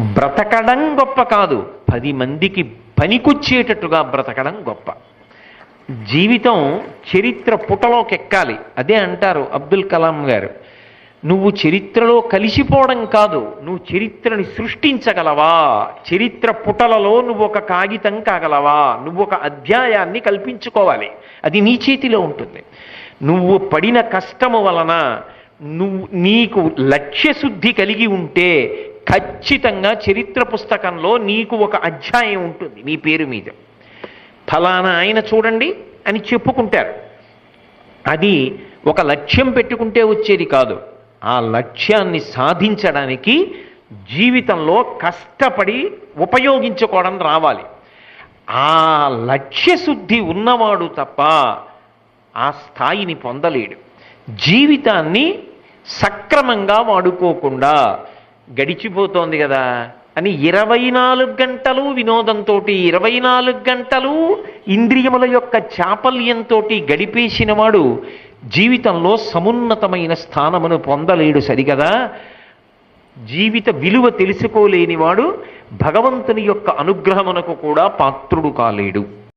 బ్రతకడం గొప్ప కాదు. పది మందికి పనికొచ్చేటట్టుగా బ్రతకడం గొప్ప. జీవితం చరిత్ర పుటలోకి ఎక్కాలి. అదే అంటారు అబ్దుల్ కలాం గారు. నువ్వు చరిత్రలో కలిసిపోవడం కాదు. నువ్వు చరిత్రని సృష్టించగలవా? చరిత్ర పుటలలో నువ్వు ఒక కాగితం కాగలవా? నువ్వు ఒక అధ్యాయాన్ని కల్పించుకోవాలి. అది నీ చేతిలో ఉంటుంది. నువ్వు పడిన కష్టము వలన నువ్వు నీకు లక్ష్యశుద్ధి కలిగి ఉంటే ఖచ్చితంగా చరిత్ర పుస్తకంలో నీకు ఒక అధ్యాయం ఉంటుంది నీ పేరు మీద. ఫలానా ఆయన చూడండి అని చెప్పుకుంటారు. అది ఒక లక్ష్యం పెట్టుకుంటే వచ్చేది కాదు. ఆ లక్ష్యాన్ని సాధించడానికి జీవితంలో కష్టపడి ఉపయోగించుకోవడం రావాలి. ఆ లక్ష్యశుద్ధి ఉన్నవాడు తప్ప ఆ స్థాయిని పొందలేడు. జీవితాన్ని సక్రమంగా వాడుకోకుండా గడిచిపోతోంది కదా అని ఇరవై నాలుగు గంటలు వినోదంతో ఇరవై నాలుగు గంటలు ఇంద్రియముల యొక్క చాపల్యంతో గడిపేసినవాడు జీవితంలో సమున్నతమైన స్థానమును పొందలేడు సరిగదా? జీవిత విలువ తెలుసుకోలేనివాడు భగవంతుని యొక్క అనుగ్రహమునకు కూడా పాత్రుడు కాలేడు.